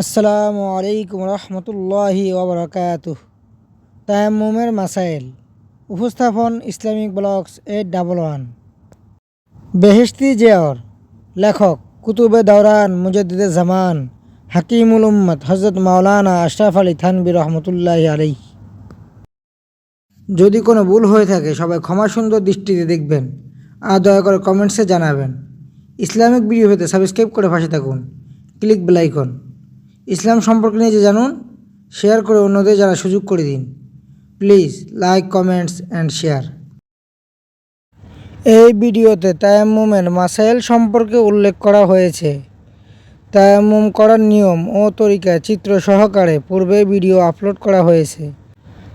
আসসালামু আলাইকুম রহমতুল্লাহি ওবরাকাত তায়াম্মুমের মাসাইল, উপস্থাপন Islamic blogs eight double one. বেহেশতি জেয়র, লেখক, কুতুবে দৌরান মুজদ্দিদে জামান, হাকিমুল উম্মত হজরত মাওলানা আশরাফ আলী থানবি রহমতুল্লাহ আলাই যদি কোনো ভুল হয়ে থাকে, সবাই ক্ষমা সুন্দর দৃষ্টিতে দেখবেন। আর দয়া করে কমেন্টসে জানাবেন। ইসলামিক ভিডিও পেতে সাবস্ক্রাইব করে পাশে থাকুন। ক্লিক বেলাইকন ইসলাম সম্পর্কে নিজে জানুন শেয়ার করে অন্যদের জানার সুযোগ করে দিন। Please like comments and share এই ভিডিওতে তায়াম্মুমের মাসাইল সম্পর্কে উল্লেখ করা হয়েছে। তায়াম্মুম করার নিয়ম ও তরিকা চিত্র সহকারে পূর্বে ভিডিও আপলোড করা হয়েছে।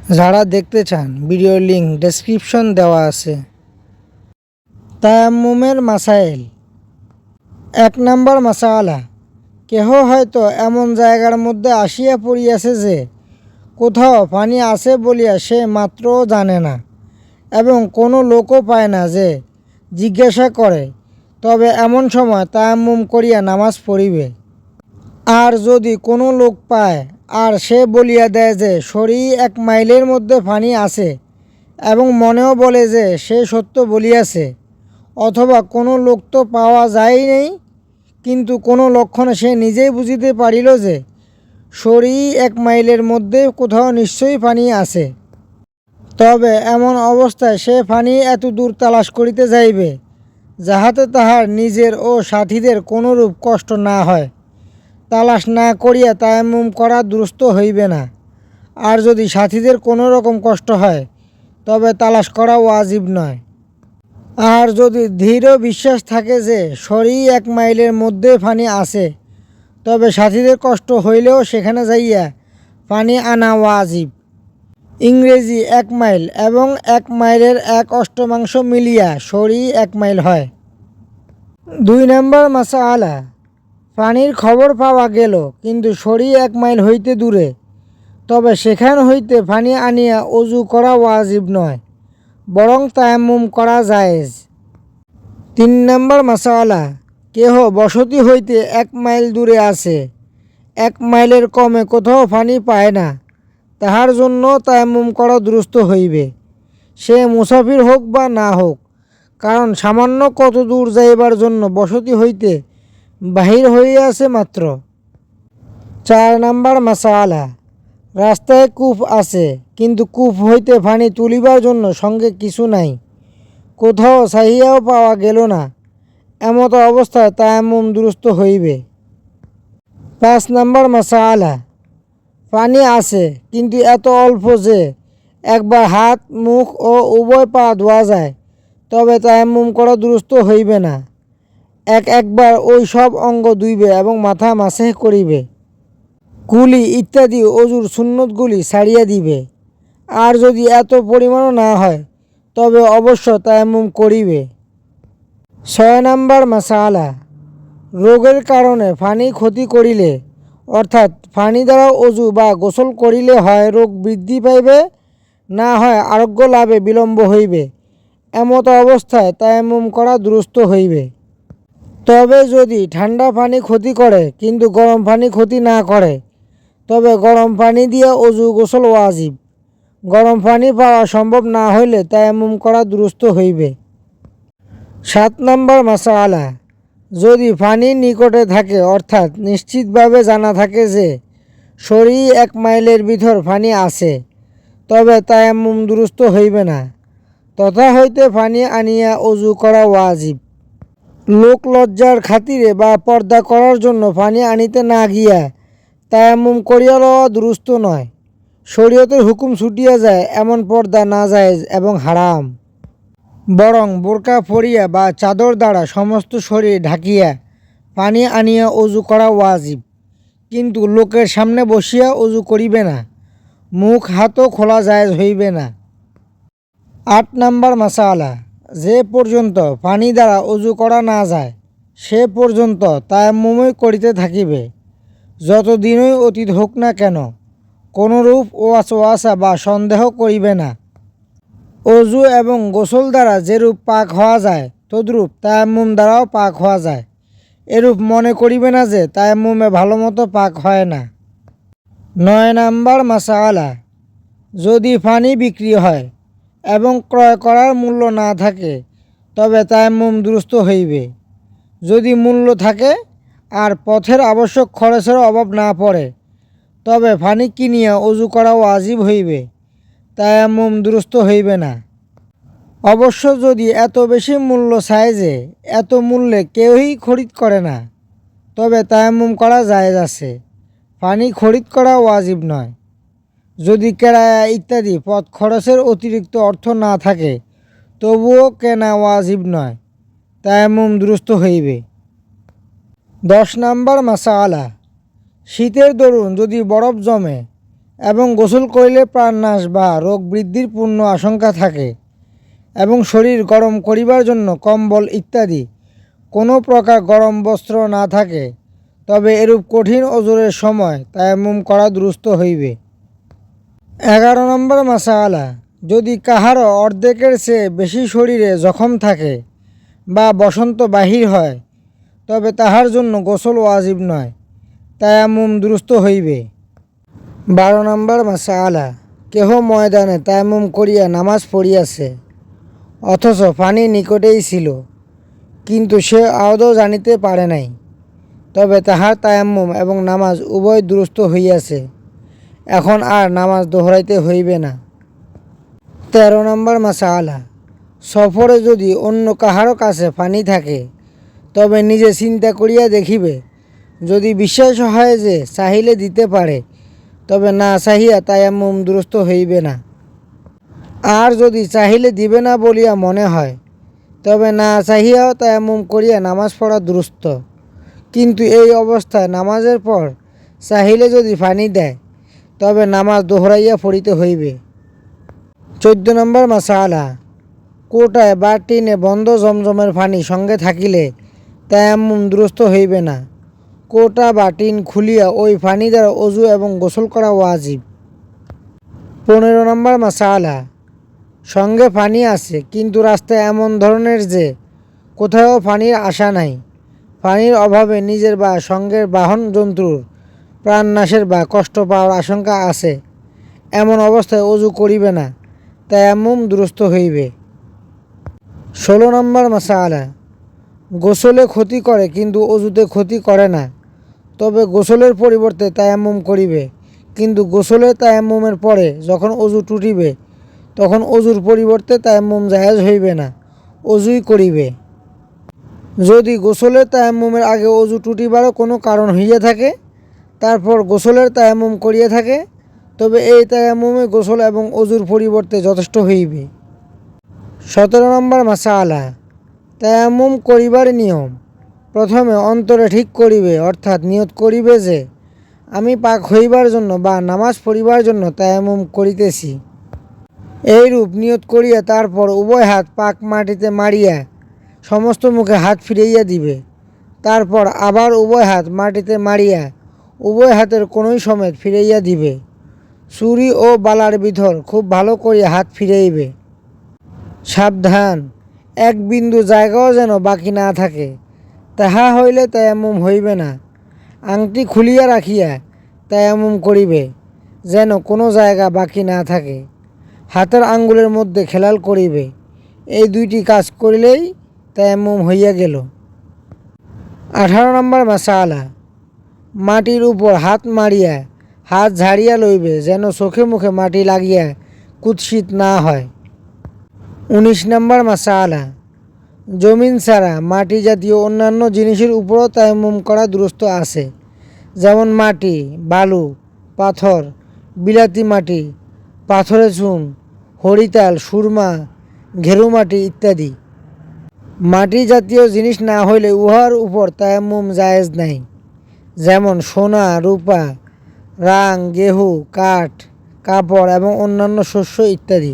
যারা দেখতে চান, ভিডিওর লিঙ্ক ডেসক্রিপশন দেওয়া আছে। তায়াম্মুমের মাসাইল। এক নম্বর মাসালা। কেহ হয়তো এমন জায়গার মধ্যে আসিয়া পড়িয়াছে যে, কোথাও পানি আছে বলিয়া সে মাত্র জানে না এবং কোনো লোকও পায় না যে, জিজ্ঞাসা করে, তবে এমন সময় তায়াম্মুম করিয়া নামাজ পড়িবে। আর যদি কোনো লোক পায়, আর সে বলিয়া দেয় যে, সরি, এক মাইলের মধ্যে পানি আছে এবং মনেও বলে যে, সে সত্য বলিয়াছে, অথবা কোনো লোক তো পাওয়া যায় নাই কিন্তু কোনো লক্ষণে সে নিজেই বুঝিতে পারিল যে সরি এক মাইলের মধ্যে কোথাও নিশ্চয়ই পানি আছে। তবে এমন অবস্থায় সে পানি এত দূর তালাশ করিতে যাইবে, যাহাতে তাহার নিজের ও সাথীদের কোনরূপ কষ্ট না হয়। তালাশ না করিয়া তায়াম্মুম করা দুরস্ত হইবে না। আর যদি সাথীদের কোনো রকম কষ্ট হয়, তবে তালাশ করা ওয়াজিব নয়। আর যদি দৃঢ় বিশ্বাস থাকে যে সরি এক মাইলের মধ্যে পানি আছে, তবে সাথীদের কষ্ট হইলেও সেখানে যাইয়া পানি আনা ওয়াজিব। ইংরেজি এক মাইল এবং এক মাইলের এক অষ্টমাংশ মিলিয়া সরি এক মাইল হয়। দুই নম্বর মাসা আলা পানির খবর পাওয়া গেল, কিন্তু সরি এক মাইল হইতে দূরে, তবে সেখান হইতে পানি আনিয়া অজু করা ওয়াজিব নয়। বরং তায়াম্মুম করা জায়েজ। তিন নম্বর মাসাওয়ালা কেহ বসতি হইতে এক মাইল দূরে আছে, এক মাইলের কমে কোথাও পানি পায় না, তাহার জন্য তায়াম্মুম করা দুরুস্ত হইবে। সে মুসাফির হোক বা না হোক, কারণ সামান্য কত দূর যাইবার জন্য বসতি হইতে বাহির হইয়াছে মাত্র। চার নাম্বার মাসাওয়ালা রাস্তায় কূপ আছে কিন্তু কূপ হইতে পানি তুলিবার জন্য সঙ্গে কিছু নাই। কোথাও চাহিয়াও পাওয়া গেল না। এমত অবস্থায় তায়াম্মুম দুরস্ত হইবে। পাঁচ নাম্বার মাসাআলা পানি আছে, কিন্তু এত অল্প যে একবার হাত, মুখ ও উভয় পা ধোয়া যায়, তবে তায়াম্মুম করা দুরস্ত হইবে না। এক একবার ওই সব অঙ্গ ধুইবে এবং মাথা মাসে করিবে। কুলি ইত্যাদি অজুর সুন্নতগুলি ছাড়িয়া দিবে। আর যদি এত পরিমাণও না হয়, তবে অবশ্য তায়াম্মুম করিবে। ছয় নাম্বার মাসালা, রোগের কারণে ফানি ক্ষতি করিলে, অর্থাৎ ফানি দ্বারা অজু বা গোসল করিলে হয় রোগ বৃদ্ধি পাইবে, না হয় আরোগ্য লাভে বিলম্ব হইবে, এমত অবস্থায় তায়াম্মুম করা দুরস্ত হইবে। তবে যদি ঠান্ডা পানি ক্ষতি করে, কিন্তু গরম পানি ক্ষতি না করে, তবে গরম পানি দিয়ে অজু গোসল ওয়াজিব। গরম পানি পাওয়া সম্ভব না হইলে তায়াম্মুম করা দুরস্ত হইবে। সাত নম্বর মাসালা, যদি পানি নিকটে থাকে, অর্থাৎ নিশ্চিতভাবে জানা থাকে যে সরি এক মাইলের ভিতর পানি আছে, তবে তায়াম্মুম দুরস্ত হইবে না। তথা হইতে পানি আনিয়া অজু করা ওয়াজিব। লোক লজ্জার খাতিরে বা পর্দা করার জন্য পানি আনিতে না গিয়া তায়াম্মুম করিয়া লওয়া দুরুস্ত নয়। শরীয়তের হুকুম ছুটিয়া যায়, এমন পর্দা না যায় এবং হারাম। বরং বোরকা পরিয়া বা চাদর দ্বারা সমস্ত শরীর ঢাকিয়া পানি আনিয়া অজু করা ওয়াজিব। কিন্তু লোকের সামনে বসিয়া অজু করিবে না, মুখ হাতও খোলা যায় হইবে না। আট নাম্বার মাসালা, যে পর্যন্ত পানি দ্বারা অজু করা না যায়, সে পর্যন্ত তায়াম্মুমই করিতে থাকিবে। যতদিনই অতীত হোক না কেন কোনরূপ ওয়াসওয়াসা বা সন্দেহ করিবে না। অজু এবং গোসল দ্বারা যেরূপ পাক হওয়া যায়, তদ্রূপ তায়াম্মুম দ্বারাও পাক হওয়া যায়। এরূপ মনে করিবে না যে তায়াম্মুমে ভালো মতো পাক হয় না। নয় নাম্বার মাসাআলা, যদি পানি বিক্রি হয় এবং ক্রয় করার মূল্য না থাকে, তবে তায়াম্মুম দুরুস্ত হইবে। যদি মূল্য থাকে, আর পথের আবশ্যক খরচের অভাব না পড়ে তবে পানি কিনিয়া অজু করা ওয়াজিব হইবে, তায়াম্মুম দুরুস্ত হইবে না। অবশ্য যদি এত বেশি মূল্য চায় যে এত মূল্যে কেউই খরিদ করে না, তবে তায়াম্মুম করা জায়েজ আছে। পানি খরিদ করা ওয়াজিব নয়। যদি কেরায়া ইত্যাদি পথ খরচের অতিরিক্ত অর্থ না থাকে, তবুও কেনা ওয়াজিব নয়, তায়াম্মুম দুরুস্ত হইবে। দশ নাম্বার মাসাআলা শীতের দরুন যদি বরফ জমে এবং গোসল করিলে প্রাণনাশ বা রোগ বৃদ্ধির পূর্ণ আশঙ্কা থাকে এবং শরীর গরম করিবার জন্য কম্বল ইত্যাদি কোনো প্রকার গরম বস্ত্র না থাকে, তবে এরূপ কঠিন ওজোরের সময় তায়ামুম করা দুরুস্ত হইবে। এগারো নম্বর মাসাআলা যদি কাহারও অর্ধেকের চেয়ে বেশি শরীরে জখম থাকে বা বসন্ত বাহির হয়, তবে তাহার জন্য গোসল ওয়াজিব নয়। তায়াম্মুম দুরুস্ত হইবে। বারো নম্বর মাসাআলা কেহ ময়দানে তায়াম্মুম করিয়া নামাজ পড়িয়াছে, অথচ পানি নিকটেই ছিল, কিন্তু সে আদৌ জানিতে পারে নাই। তবে তাহার তায়াম্মুম এবং নামাজ উভয় দুরুস্ত হইয়াছে, এখন আর নামাজ দোহরাইতে হইবে না। তেরো নম্বর মাসাআলা সফরে যদি অন্য কাহারও কাছে পানি থাকে, তবে নিজে চিন্তা করিয়া দেখিবে যদি বিশ্বাস হয় যে চাহিলে দিতে পারে, তবে না চাহিয়া তায়াম্মুম দুরুস্ত হইবে না। আর যদি চাহিলে দিবে না বলিয়া মনে হয়, তবে না চাহিয়াও তায়াম্মুম করিয়া নামাজ পড়া দুরুস্ত। কিন্তু এই অবস্থায় নামাজের পর চাহিলে যদি পানি দেয়, তবে নামাজ দোহরাইয়া পড়িতে হইবে। চোদ্দ নম্বর মাসালা, কোটায় বা টিনে বন্ধ জমজমের পানি সঙ্গে থাকিলে তায়াম্মুম দুরস্ত হইবে না। কোটা বা টিন খুলিয়া ওই পানি দ্বারা অজু এবং গোসল করা ওয়াজিব। পনেরো নম্বর মাসালা। সঙ্গে পানি আছে, কিন্তু রাস্তায় এমন ধরনের যে কোথাও পানির আশা নাই। পানির অভাবে নিজের বা সঙ্গের বাহন জন্তুর প্রাণনাশের বা কষ্ট পাওয়ার আশঙ্কা আছে। এমন অবস্থায় অজু করিবে না তাই এমন দুরস্ত হইবে। ষোলো নম্বর মাসালা। গোসলে ক্ষতি করে, কিন্তু অজুতে ক্ষতি করে না। তবে গোসলের পরিবর্তে তায়াম্মুম করিবে। কিন্তু গোসলে তায়াম্মুমের পরে যখন অজু টুটিবে, তখন অজুর পরিবর্তে তায়াম্মুম জায়েজ হইবে না, অজুই করিবে। যদি গোসলের তায়াম্মুমের আগে অজু টুটিবারও কোনো কারণ হইয়া থাকে, তারপর গোসলের তায়াম্মুম করিয়া থাকে, তবে এই তায়াম্মুমে গোসল এবং অজুর পরিবর্তে যথেষ্ট হইবে। সতেরো নম্বর মাসা আলা তায়াম্মুম করিবার নিয়ম। প্রথমে অন্তরে ঠিক করিবে, অর্থাৎ নিয়ত করিবে যে, আমি পাক হইবার জন্য বা নামাজ পড়িবার জন্য তায়াম্মুম করিতেছি। এইরূপ নিয়ত করিয়া তারপর উভয় হাত পাক মাটিতে মারিয়া সমস্ত মুখে হাত ফিরাইয়া দিবে। তারপর আবার উভয় হাত মাটিতে মারিয়া উভয় হাতের কোনোই সমেত ফিরাইয়া দিবে। চুরি ও বালার ভিতর খুব ভালো করিয়া হাত ফিরাইবে। সাবধান, এক বিন্দু জায়গাও যেন বাকি না থাকে। তাহা হইলে তায়াম্মুম হইবে না। আংটি খুলিয়া রাখিয়া তায়াম্মুম করিবে, যেন কোনো জায়গা বাকি না থাকে। হাতের আঙ্গুলের মধ্যে খেলাল করিবে। এই দুইটি কাজ করিলেই তায়াম্মুম হইয়া গেল। আঠারো নম্বর মাসালা। মাটির উপর হাত মারিয়া, হাত ঝাড়িয়া লইবে, যেন চোখে মুখে মাটি লাগিয়া কুৎসিত না হয়। উনিশ নম্বর মাসালা। জমিন ছাড়া মাটি জাতীয় অন্যান্য জিনিসের উপরও তায়াম্মুম করা দুরস্ত আছে। যেমন মাটি, বালু, পাথর, বিলাতি মাটি পাথরে চুন, হরিতাল, সুরমা, ঘেরু মাটি ইত্যাদি। মাটি জাতীয় জিনিস না হইলে উহার উপর তায়াম্মুম জায়েজ নাই। যেমন সোনা, রূপা, রাং, গেহু, কাঠ, কাপড় এবং অন্যান্য শস্য ইত্যাদি।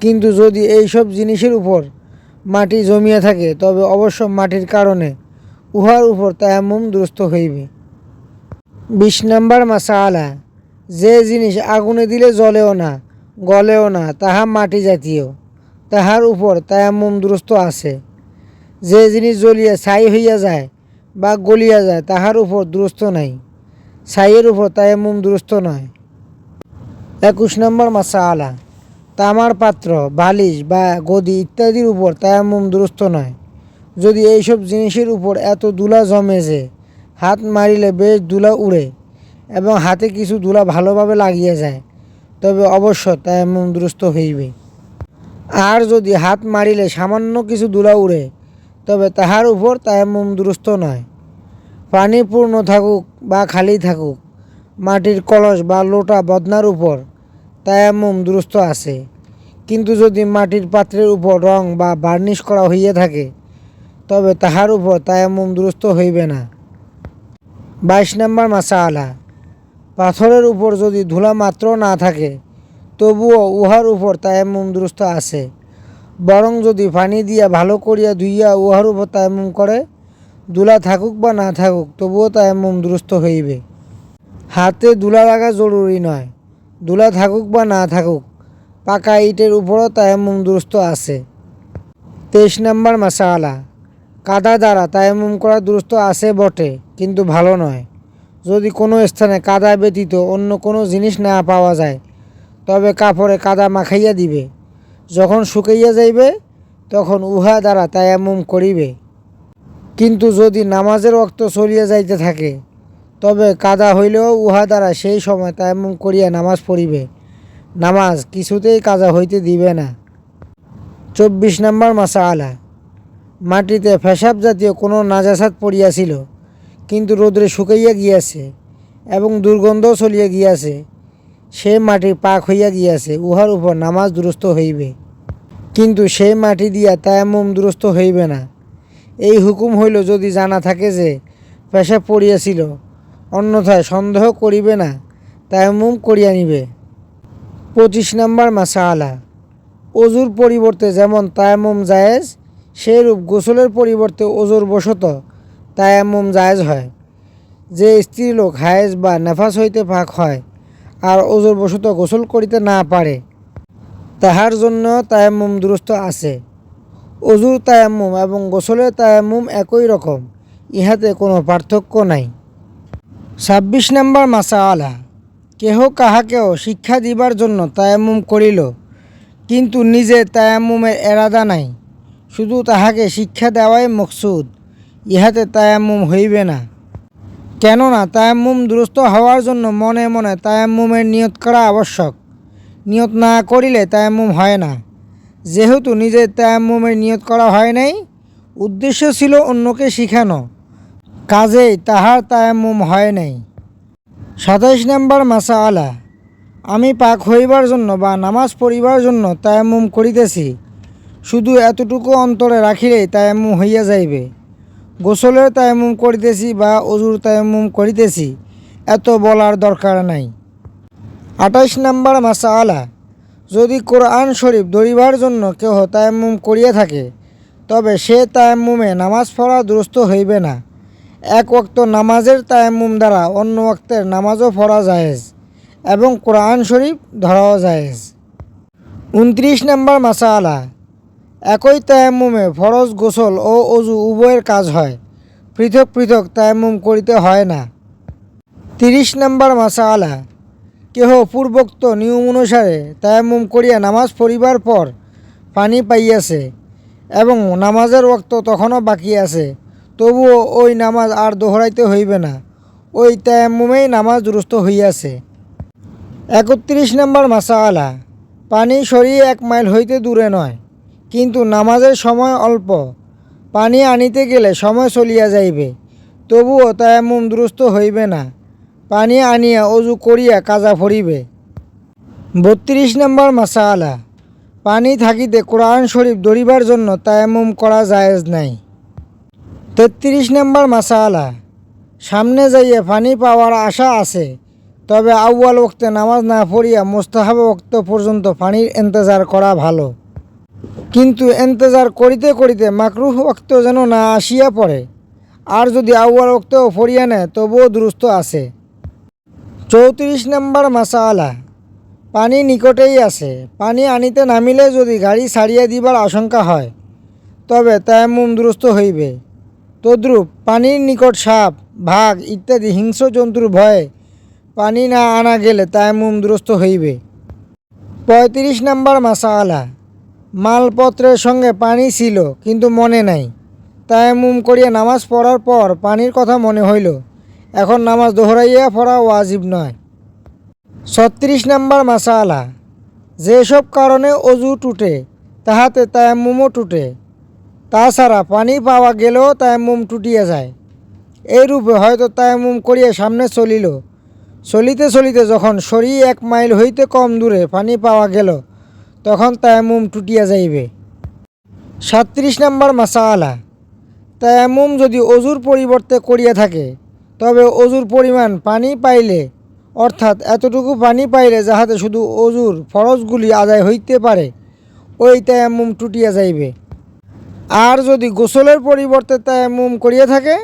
কিন্তু যদি এইসব জিনিসের উপর মাটি জমিয়া থাকে, তবে অবশ্য মাটির কারণে উহার উপর তায়াম্মুম দুরস্ত হইবে। বিশ নাম্বার মাসালা, যে জিনিস আগুনে দিলে জ্বলেও না, গলেও না, তাহা মাটি জাতীয়, তাহার উপর তায়াম্মুম দুরস্ত আছে। যে জিনিস জ্বলিয়া ছাই হইয়া যায় বা গলিয়া যায়, তাহার উপর দুরস্ত নাই, ছাইয়ের উপর তায়াম্মুম দুরস্ত নয়। একুশ নম্বর মাসা আলা তামার পাত্র, বালিশ বা গদি ইত্যাদির উপর তায়াম্মুম দুরস্ত নয়। যদি এইসব জিনিসের উপর এত দুলা জমে যে, হাত মারিলে বেশ দুলা উড়ে এবং হাতে কিছু দুলা ভালোভাবে লাগিয়ে যায়, তবে অবশ্য তায়াম্মুম দুরস্ত হইবে। আর যদি হাত মারিলে সামান্য কিছু দুলা উড়ে, তবে তাহার উপর তায়াম্মুম দুরস্ত নয়। পানি পূর্ণ থাকুক বা খালি থাকুক, মাটির কলস বা লোটা বদনার উপর তায়াম্মুম দুরস্ত আছে। কিন্তু যদি মাটির পাত্রের উপর রং বা বার্নিশ করা হইয়া থাকে, তবে তাহার উপর তায়াম্মুম দুরস্ত হইবে না। বাইশ নম্বর মাসা আলা পাথরের উপর যদি ধুলা মাত্র না থাকে, তবুও উহার উপর তায়াম্মুম দুরস্ত আছে। বরং যদি পানি দিয়া ভালো করিয়া ধুইয়া উহার উপর তায়াম্মুম করে দুলা থাকুক বা না থাকুক, তবুও তায়াম্মুম দুরস্ত হইবে। হাতে দুলা লাগা জরুরি নয়। দুলা থাকুক বা না থাকুক, পাকা ইটের উপরও তায়াম্মুম দুরস্ত আছে। তেইশ নম্বর মাসালা, কাদা দ্বারা তায়াম্মুম করা দুরস্ত আছে বটে, কিন্তু ভালো নয়। যদি কোনো স্থানে কাদা ব্যতীত অন্য কোনো জিনিস না পাওয়া যায়, তবে কাপড়ে কাদা মাখাইয়া দিবে। যখন শুকাইয়া যাইবে, তখন উহা দ্বারা তায়াম্মুম করিবে। কিন্তু যদি নামাজের রক্ত চলিয়া যাইতে থাকে তবে কাদা হইলেও উহা দ্বারা সেই সময় তায়াম্মুম করিয়া নামাজ পড়িবে। নামাজ কিছুতেই কাজা হইতে দিবে না। চব্বিশ নম্বর মাসা আলা মাটিতে ফেসাব জাতীয় কোনো নাজাসাত পড়িয়াছিল, কিন্তু রোদ্রে শুকাইয়া গিয়াছে এবং দুর্গন্ধও চলিয়া গিয়াছে। সে মাটি পাক হইয়া গিয়াছে, উহার উপর নামাজ দুরস্ত হইবে। কিন্তু সেই মাটি দিয়া তায়াম্মুম দুরস্ত হইবে না। এই হুকুম হইল যদি জানা থাকে যে পেশাব পড়িয়াছিল অন্যথায় সন্দেহ করিবে না তায়াম্মুম করিয়া নিবে। পঁচিশ নম্বর মাসা আলা অজুর পরিবর্তে যেমন তায়াম্মুম জায়েজ, সেইরূপ গোসলের পরিবর্তে অজুর বশত তায়াম্মুম জায়েজ হয়। যে স্ত্রীলোক হায়েজ বা নেফাস হইতে পাক হয়, আর অজুর বশত গোসল করিতে না পারে, তাহার জন্য তায়াম্মুম দুরস্ত আছে। অজুর তায়াম্মুম এবং গোসলের তায়াম্মুম একই রকম, ইহাতে কোনো পার্থক্য নাই। ছাব্বিশ নম্বর মাসা আলা। কেহ কাহাকেও শিক্ষা দিবার জন্য তায়াম্মুম করিল, কিন্তু নিজে তায়াম্মুমের এরাদা নাই। শুধু তাহাকে শিক্ষা দেওয়াই মকসুদ, ইহাতে তায়ামুম হইবে না। কেননা তায়াম্মুম দুরস্ত হওয়ার জন্য মনে মনে তায়াম্মুমের নিয়ত করা আবশ্যক। নিয়ত না করিলে তায়াম্মুম হয় না। যেহেতু নিজের তায়াম্মুমের নিয়ত করা হয় নাই, উদ্দেশ্য ছিল অন্যকে শিখানো। কাজেই তাহার তায়াম্মুম হয় নাই। সাতাইশ নম্বর মাসা আলা আমি পাক হইবার জন্য বা নামাজ পড়িবার জন্য তায়াম্মুম করিতেছি, শুধু এতটুকু অন্তরে রাখিলেই তায়াম্মুম হইয়া যাইবে। গোসলের তায়াম্মুম করিতেছি বা অজুর তায়াম্মুম করিতেছি, এত বলার দরকার নাই। আঠাইশ নম্বর মাসা আলা যদি কোরআন শরীফ ধরিবার জন্য কেহ তায়াম্মুম করিয়া থাকে, তবে সে তায়াম্মুমে নামাজ পড়া দুরস্ত হইবে না। এক ওক্ত নামাজের তায়াম্মুম দ্বারা অন্য ওক্তের নামাজও পড়া জায়েজ এবং কোরআন শরীফ ধরাও জায়েজ। উনত্রিশ নম্বর মাসা আলা একই তায়াম্মুমে ফরজ গোসল ও অজু উভয়ের কাজ হয়, পৃথক পৃথক তায়াম্মুম করিতে হয় না। তিরিশ নম্বর মাসা আলা কেহ পূর্বোক্ত নিয়ম অনুসারে তায়াম্মুম করিয়া নামাজ পড়িবার পর পানি পাইয়াছে এবং নামাজের ওক্ত তখনও বাকি আছে তবুও ওই নামাজ আর দোহরাইতে হইবে না। ওই তায়াম্মুমেই নামাজ দুরস্ত হইয়াছে। একত্রিশ নম্বর মাসা আলা পানি সরিয়ে এক মাইল হইতে দূরে নয়, কিন্তু নামাজের সময় অল্প। পানি আনিতে গেলে সময় চলিয়া যাইবে, তবুও তায়াম্মুম দুরস্ত হইবে না। পানি আনিয়া অজু করিয়া কাজা ফরিবে বত্রিশ নম্বর মাসা আলা পানি থাকিতে কোরআন শরীফ ধরিবার জন্য তায়ামুম করা জায়েজ নাই। তেত্রিশ নম্বর মাসাআলা সামনে যাইয়ে পানি পাওয়ার আশা আছে, তবে আউয়াল ওক্তে নামাজ না পড়িয়া মোস্তাহাব ওক্ত পর্যন্ত পানির এন্তেজার করা ভালো। কিন্তু এন্তেজার করিতে করিতে মাকরুহ ওক্ত যেন না আসিয়া পড়ে, আর যদি আউয়াল ওক্তেও ফরিয়া নেয়, তবুও দুরুস্ত আছে। চৌত্রিশ নম্বর মাসা আলা পানি নিকটেই আছে। পানি আনিতে নামিলে যদি গাড়ি ছাড়িয়া দিবার আশঙ্কা হয়, তবে তায়াম্মুম দুরস্ত হইবে। তদ্রূপ পানির নিকট সাপ, ভাগ ইত্যাদি হিংস্র জন্তুর ভয়ে পানি না আনা গেলে তায়াম্মুম দুরস্ত হইবে। পঁয়ত্রিশ নম্বর মাসালা। মালপত্রের সঙ্গে পানি ছিল, কিন্তু মনে নাই। তায়াম্মুম করিয়া নামাজ পড়ার পর পানির কথা মনে হইল। এখন নামাজ দোহরাইয়া পড়া ওয়াজিব নয়। ছত্রিশ নম্বর মাসালা। যেসব কারণে অজু টুটে, তাহাতে তায়াম্মুমও টুটে। তাছাড়া পানি পাওয়া গেলেও তায়াম্মুম টুটিয়া যায়। এইরূপে হয়তো তায়াম্মুম করিয়া সামনে চলিল। চলিতে চলিতে যখন সরি এক মাইল হইতে কম দূরে পানি পাওয়া গেল, তখন তায়াম্মুম টুটিয়া যাইবে। সাত্রিশ নম্বর মাসালা। তায়াম্মুম যদি অজুর পরিবর্তে করিয়া থাকে, তবে অজুর পরিমাণ পানি পাইলে, অর্থাৎ এতটুকু পানি পাইলে যাহাতে শুধু অজুর ফরজগুলি আদায় হইতে পারে, ওই তায়াম্মুম টুটিয়া যাইবে। আর যদি গোসলের পরিবর্তে তায়াম্মুম করিয়া থাকে,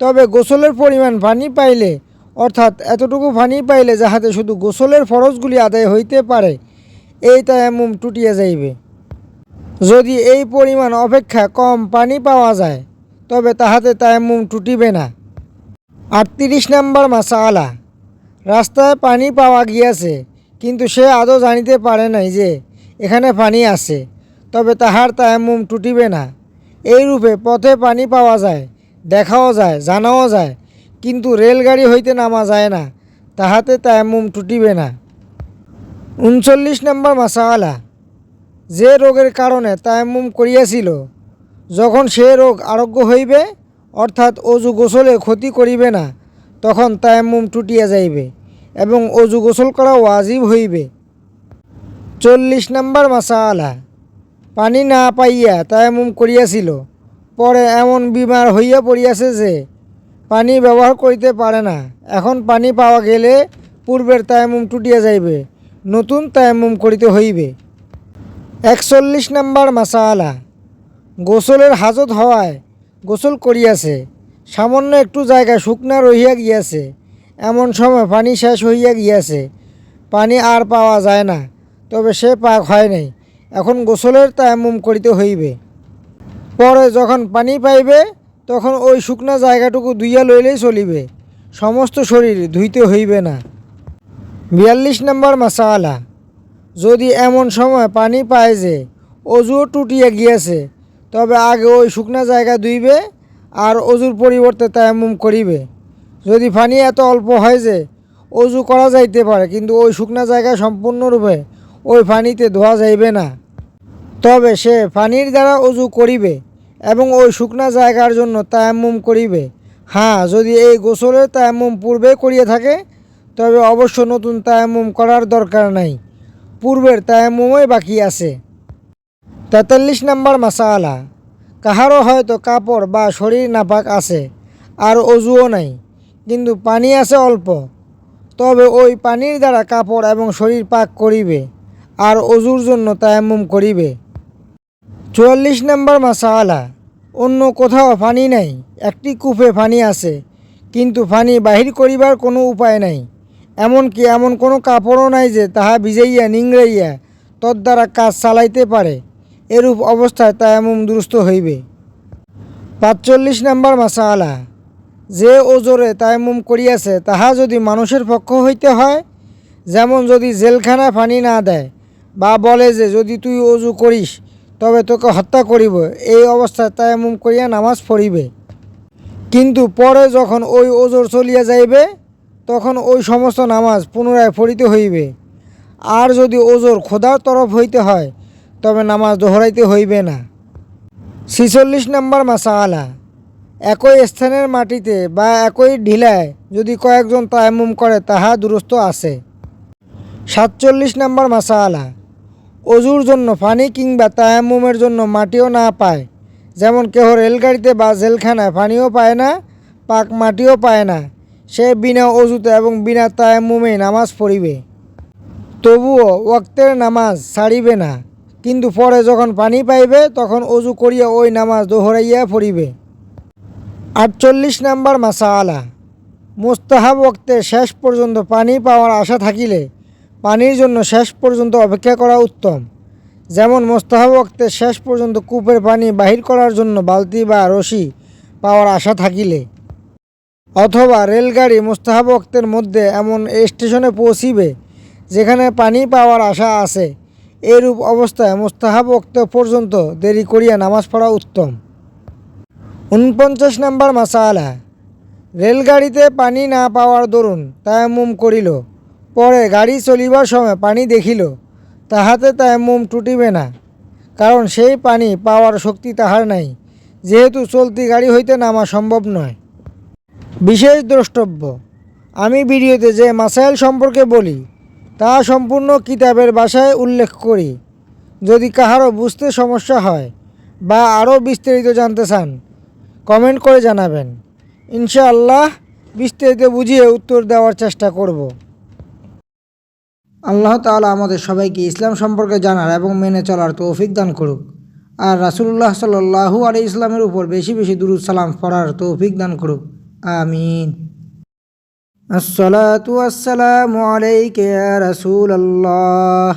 তবে গোসলের পরিমাণ পানি পাইলে, অর্থাৎ এতটুকু পানি পাইলে যাহাতে শুধু গোসলের ফরজগুলি আদায় হইতে পারে, এই তায়াম্মুম টুটিয়া যাইবে। যদি এই পরিমাণ অপেক্ষা কম পানি পাওয়া যায়, তবে তাহাতে তায়াম্মুম টুটিবে না। আটত্রিশ নম্বর মাসালা, রাস্তায় পানি পাওয়া গিয়াছে, কিন্তু সে আদৌ জানিতে পারে নাই যে, এখানে পানি আছে, তবে তাহার তায়াম্মুম টুটিবে না। এই রূপে পথে পানি পাওয়া যায়, দেখাও যায়, জানাও যায়। কিন্তু রেলগাড়ি হইতে নামা যায় না, তাহাতে তায়াম্মুম টুটিবে না। উনচল্লিশ নম্বর মাসাওয়ালা যে রোগের কারণে তায়াম্মুম করিয়াছিল, যখন সে রোগ আরোগ্য হইবে, অর্থাৎ অজু গোসলে ক্ষতি করিবে না, তখন তায়াম্মুম টুটিয়া যাইবে এবং অজু গোসল করা ওয়াজিব হইবে। চল্লিশ নম্বর মাসাওয়ালা পানি না পাইয়া তায়াম্মুম করিয়াছিল। পরে এমন বিমার হইয়া পড়িয়াছে যে, পানি ব্যবহার করিতে পারে না। এখন পানি পাওয়া গেলে পূর্বের তায়াম্মুম টুটিয়া যাইবে, নতুন তায়াম্মুম করিতে হইবে। একচল্লিশ নম্বর মাসালা। গোসলের হাজত হওয়ায় গোসল করিয়াছে, সামান্য একটু জায়গা শুকনা রহিয়া গিয়াছে, এমন সময় পানি শেষ হইয়া গিয়াছে। পানি আর পাওয়া যায় না, তবে সে পাক হয় নাই। এখন গোসলের তায়াম্মুম করিতে হইবে। পরে যখন পানি পাইবে, তখন ওই শুকনা জায়গাটুকু ধুইয়া লইলেই চলিবে। সমস্ত শরীর ধুইতে হইবে না। বিয়াল্লিশ নম্বর মাসালা। যদি এমন সময় পানি পায় যে, অজুও টুটিয়া গিয়াছে, তবে আগে ওই শুকনা জায়গা ধুইবে আর অজুর পরিবর্তে তায়াম্মুম করিবে। যদি পানি এত অল্প হয় যে, অজু করা যাইতে পারে, কিন্তু ওই শুকনা জায়গা সম্পূর্ণরূপে ওই পানিতে ধোয়া যাইবে না। তবে সে পানির দ্বারা অজু করিবে এবং ওই শুকনা জায়গার জন্য তায়াম্মুম করিবে। হ্যাঁ যদি এই গোসলের তায়াম্মুম পূর্বে করিয়ে থাকে, তবে অবশ্য নতুন তায়াম্মুম করার দরকার নাই। পূর্বের তায়াম্মুমই বাকি আছে। তেতাল্লিশ নম্বর মাসালা। কাহারও হয়তো কাপড় বা শরীর নাপাক আছে, আর অজুও নাই, কিন্তু পানি আছে অল্প। তবে ওই পানির দ্বারা কাপড় এবং শরীর পাক করিবে। আর অজুর জন্য তায়াম্মুম করিবে। চুয়াল্লিশ নম্বর মাসালা, অন্য কোথাও পানি নাই, একটি কূপে পানি আছে, কিন্তু পানি বাহির করিবার কোনো উপায় নাই। এমনকি এমন কোনো কাপড়ও নাই যে তাহা ভিজাইয়া নিংড়াইয়া তদ্বারা কাজ চালাইতে পারে। এরূপ অবস্থায় তায়ামুম দুরুস্ত হইবে। পাঁচচল্লিশ নম্বর মাসালা, যে ওজোরে তায়ামুম করিয়াছে তাহা যদি মানুষের পক্ষ হইতে হয়, যেমন যদি জেলখানা পানি না দেয় বা বলে যে, যদি তুই অজু করিস, তবে তোকে হত্যা করিব। এই অবস্থায় তায়ামুম করিয়া নামাজ পড়িবে। কিন্তু পরে যখন ওই ওজোর চলিয়া যাইবে, তখন ওই সমস্ত নামাজ পুনরায় পড়িতে হইবে। আর যদি ওজোর খোদার তরফ হইতে হয়, তবে নামাজ দোহরাইতে হইবে না। ছিচল্লিশ নম্বর মাসালা। একই স্থানের মাটিতে বা একই ঢিলায় যদি কয়েকজন তায়াম্মুম করে, তাহা দুরস্ত আছে। সাতচল্লিশ নম্বর মাসালা। অজুর জন্য পানি কিংবা তায়াম্মুমের জন্য মাটিও না পায়। যেমন কেহ রেলগাড়িতে বা জেলখানায় পানিও পায় না, পাক মাটিও পায় না। সে বিনা অজুতে এবং বিনা তায়াম্মুমে নামাজ পড়িবে। তবুও ওক্তের নামাজ ছাড়িবে না। কিন্তু পরে যখন পানি পাইবে, তখন অজু করিয়া ওই নামাজ দোহরাইয়া পড়িবে। আটচল্লিশ নাম্বার মাসালা। মুস্তাহাব ওক্তে শেষ পর্যন্ত পানি পাওয়ার আশা থাকিলে পানির জন্য শেষ পর্যন্ত অপেক্ষা করা উত্তম। যেমন মোস্তাহাব ওক্তে শেষ পর্যন্ত কূপের পানি বাহির করার জন্য বালতি বা রশি পাওয়ার আশা থাকিলে। অথবা রেলগাড়ি মোস্তাহাব ওক্তের মধ্যে এমন স্টেশনে পৌঁছিবে, যেখানে পানি পাওয়ার আশা আছে। এরূপ অবস্থায় মোস্তাহাব ওক্ত পর্যন্ত দেরি করিয়া নামাজ পড়া উত্তম। উনপঞ্চাশ নম্বর মাসালা। রেলগাড়িতে পানি না পাওয়ার দরুন তায়াম্মুম করিল। পরে গাড়ি চলিবার সময় পানি দেখিল, তাহাতে তায়াম্মুম টুটিবে না, কারণ সেই পানি পাওয়ার শক্তি তাহার নাই, যেহেতু চলতি গাড়ি হইতে নামা সম্ভব নয়। বিশেষ দ্রষ্টব্য, আমি ভিডিওতে যে মাসাইল সম্পর্কে বলি, তা সম্পূর্ণ কিতাবের ভাষায় উল্লেখ করি। যদি কাহারও বুঝতে সমস্যা হয় বা আরও বিস্তারিত জানতে চান, কমেন্ট করে জানাবেন। ইনশাআল্লাহ বিস্তারিত বুঝিয়ে উত্তর দেওয়ার চেষ্টা করব। আল্লাহ তাআলা আমাদের সবাইকে ইসলাম সম্পর্কে জানার এবং মেনে চলার তৌফিক দান করুক আর রাসুল্লাহ সাল্লাহু আলি ইসলামের উপর বেশি বেশি দুরুদ সালাম পড়ার তৌফিক দান করুক আমিন الصلاة والسلام عليك يا رسول الله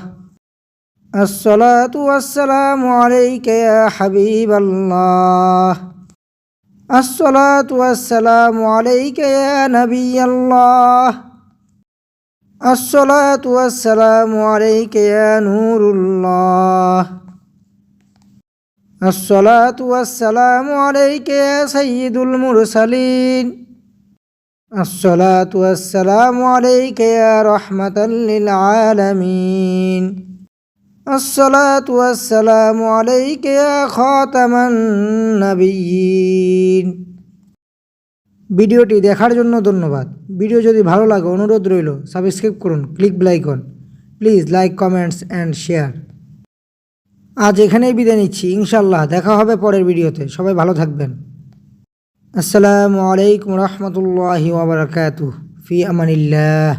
الصلاة والسلام عليك يا حبيب الله الصلاة والسلام عليك يا نبي الله الصلاة والسلام عليك يا نور الله. الصلاة والسلام عليك يا سيد المرسلين. الصلاة والسلام عليك يا رحمة للعالمين. الصلاة والسلام عليك يا خاتم النبيين. ভিডিওটি দেখার জন্য ধন্যবাদ। ভিডিও যদি ভালো লাগে, অনুরোধ রইল সাবস্ক্রাইব করুন, click bell icon please like comments and share আজ এখানেই বিদায় নিচ্ছি। ইনশাল্লাহ দেখা হবে পরের ভিডিওতে। সবাই ভালো থাকবেন। আসসালামু আলাইকুম রহমতুল্লাহি ওবরাকাতু ফি আমানিল্লাহ।